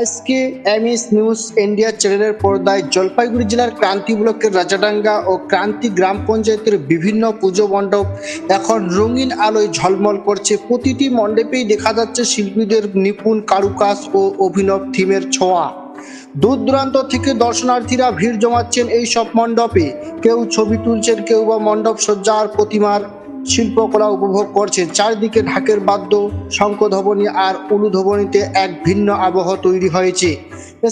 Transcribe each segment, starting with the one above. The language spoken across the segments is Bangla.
আজকে এমএস নিউজ ইন্ডিয়া চ্যানেলের পর্দায় জলপাইগুড়ি জেলার ক্রান্তি ব্লকের রাজাডাঙ্গা ও ক্রান্তি গ্রাম পঞ্চায়েতের বিভিন্ন পুজো মণ্ডপ এখন রঙিন আলোয় ঝলমল করছে। প্রতিটি মণ্ডপেই দেখা যাচ্ছে শিল্পীদের নিপুণ কারুকাজ ও অভিনব থিমের ছোঁয়া। দূর দূরান্ত থেকে দর্শনার্থীরা ভিড় জমাচ্ছেন এই সব মণ্ডপে। কেউ ছবি তুলছেন, কেউ বা মণ্ডপ সজ্জা আর প্রতিমার শিল্পকলা উপভোগ করছেন। চারিদিকে ঢাকের বাদ্য, শঙ্খধ্বনি আর উলুধ্বনিতে এক ভিন্ন আবহ তৈরি হয়েছে।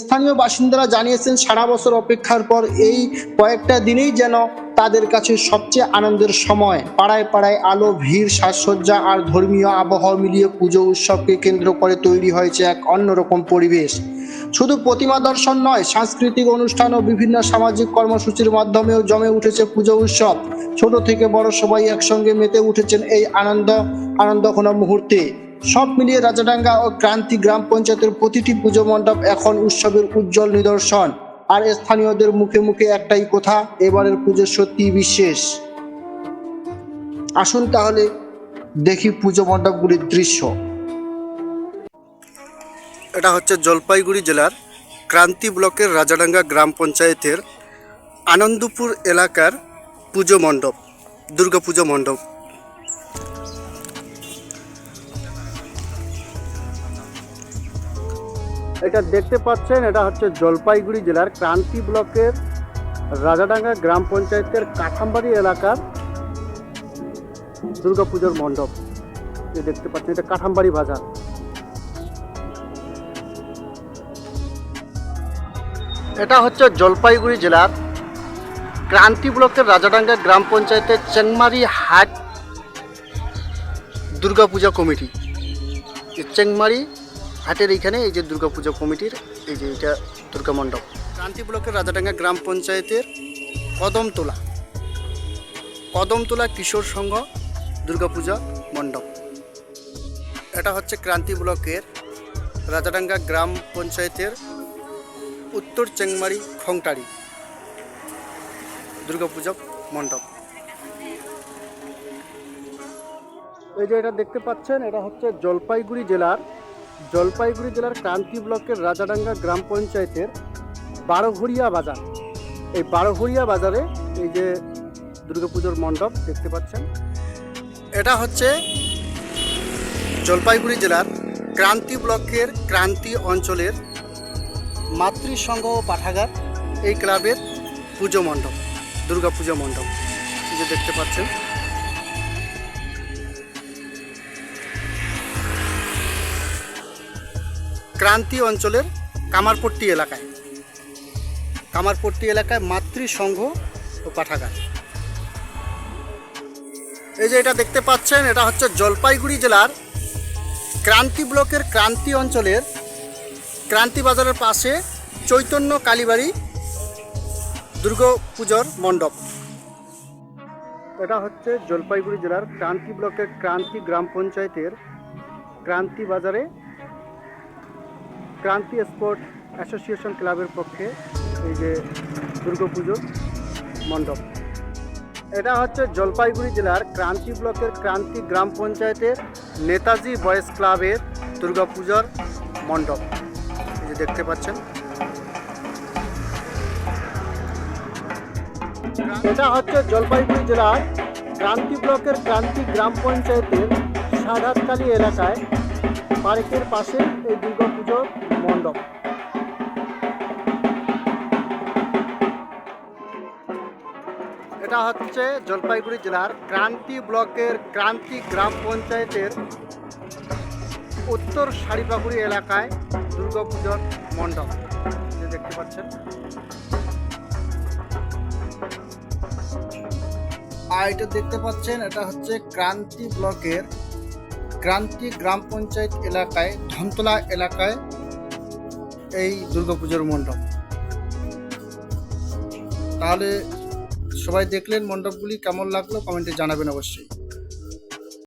স্থানীয় বাসিন্দারা জানিয়েছেন, সারা বছর অপেক্ষার পর এই কয়েকটা দিনেই যেন তাদের কাছে সবচেয়ে আনন্দের সময়। পাড়ায় পাড়ায় আলো, ভিড়, সাজসজ্জা আর ধর্মীয় আবহাওয়া মিলিয়ে পুজো উৎসবকে কেন্দ্র করে তৈরি হয়েছে এক অন্যরকম পরিবেশ। শুধু প্রতিমা দর্শন নয়, সাংস্কৃতিক অনুষ্ঠান ও বিভিন্ন সামাজিক কর্মসূচির মাধ্যমেও জমে উঠেছে পুজো উৎসব। ছোট থেকে বড় সবাই একসঙ্গে মেতে উঠেছেন এই আনন্দ, আনন্দঘন মুহূর্তে। সব মিলিয়ে রাজাডাঙ্গা ও ক্রান্তি গ্রাম পঞ্চায়েতের প্রতিটি পুজো মণ্ডপ এখন উৎসবের উজ্জ্বল নিদর্শন। আর স্থানীয়দের মুখে মুখে একটাই কথা, এবারের পুজো সত্যি বিশেষ। আসুন তাহলে দেখি পুজো মণ্ডপগুলির দৃশ্য। এটা হচ্ছে জলপাইগুড়ি জেলার ক্রান্তি ব্লকের রাজাডাঙ্গা গ্রাম পঞ্চায়েতের আনন্দপুর এলাকার পুজো মণ্ডপ, দুর্গা পুজো মণ্ডপ। এটা দেখতে পাচ্ছেন, এটা হচ্ছে জলপাইগুড়ি জেলার ক্রান্তি ব্লকের রাজাডাঙ্গা গ্রাম পঞ্চায়েতের কাঠামবাড়ি এলাকার দুর্গাপুজোর মণ্ডপ। দেখতে পাচ্ছেন, এটা কাঠামবাড়ি বাজার। এটা হচ্ছে জলপাইগুড়ি জেলার ক্রান্তি ব্লকের রাজাডাঙ্গা গ্রাম পঞ্চায়েতের চেংমারি হাট দুর্গাপূজা কমিটি। চেংমারি হাটের এইখানে এই যে দুর্গাপূজা কমিটির এই যে এটা দুর্গা মণ্ডপ। ক্রান্তি ব্লকের রাজাডাঙ্গা গ্রাম পঞ্চায়েতের কদমতলা। কদমতলা কিশোর সংঘ দুর্গাপূজা মণ্ডপ। এটা হচ্ছে ক্রান্তি ব্লকের রাজাডাঙ্গা গ্রাম পঞ্চায়েতের উত্তর চেংমারি খংটারি। দুর্গাপূজা মণ্ডপ। এই যে এটা দেখতে পাচ্ছেন এটা হচ্ছে জলপাইগুড়ি জেলার জলপাইগুড়ি জেলার ক্রান্তি ব্লকের রাজাডাঙ্গা গ্রাম পঞ্চায়েতের বারোঘড়িয়া বাজার। এই বারোঘড়িয়া বাজারে এই যে দুর্গাপুজোর মণ্ডপ দেখতে পাচ্ছেন। এটা হচ্ছে জলপাইগুড়ি জেলার ক্রান্তি ব্লকের ক্রান্তি অঞ্চলের মাতৃসংঘ পাঠাগার, এই ক্লাবের পুজো মণ্ডপ, দুর্গা পুজো মণ্ডপ যে দেখতে পাচ্ছেন। ক্রান্তি অঞ্চলের কামারপট্টি এলাকায় কামারপট্টি এলাকায় মাতৃসংঘ ও পাঠাগার। এই যে এটা দেখতে পাচ্ছেন, এটা হচ্ছে জলপাইগুড়ি জেলার ক্রান্তি ব্লকের ক্রান্তি অঞ্চলের ক্রান্তি বাজারের পাশে চৈতন্য কালীবাড়ি দুর্গা পুজোর মণ্ডপ। এটা হচ্ছে জলপাইগুড়ি জেলার ক্রান্তি ব্লকের ক্রান্তি গ্রাম পঞ্চায়েতের ক্রান্তি বাজারে ক্রান্তি স্পোর্ট অ্যাসোসিয়েশন ক্লাবের পক্ষে এই যে দুর্গাপুজোর মণ্ডপ। এটা হচ্ছে জলপাইগুড়ি জেলার ক্রান্তি ব্লকের ক্রান্তি গ্রাম পঞ্চায়েতের নেতাজি বয়েজ ক্লাবের দুর্গাপুজোর মণ্ডপ। দেখতে পাচ্ছেন। এটা হচ্ছে জলপাইগুড়ি জেলার ক্রান্তি ব্লকের ক্রান্তি গ্রাম পঞ্চায়েতের সাধাতকালী এলাকায় পার্কের পাশে এই দুর্গাপুজোর মণ্ডপ। এটা হচ্ছে জলপাইগুড়ি জেলার ক্রান্তি ব্লকের ক্রান্তি গ্রাম পঞ্চায়েতের উত্তর সারিপাগুড়ি এলাকায় দুর্গাপুজোর মণ্ডপ, যে দেখতে পাচ্ছেন। আর এটা দেখতে পাচ্ছেন, এটা হচ্ছে ক্রান্তি ব্লকের, ক্রান্তি গ্রাম পঞ্চায়েত এলাকায়, ধনতলা এলাকায় এই দুর্গাপুজোর মণ্ডপ। তাহলে সবাই দেখলেন মণ্ডপগুলি কেমন লাগল, কমেন্টে জানাবেন অবশ্যই।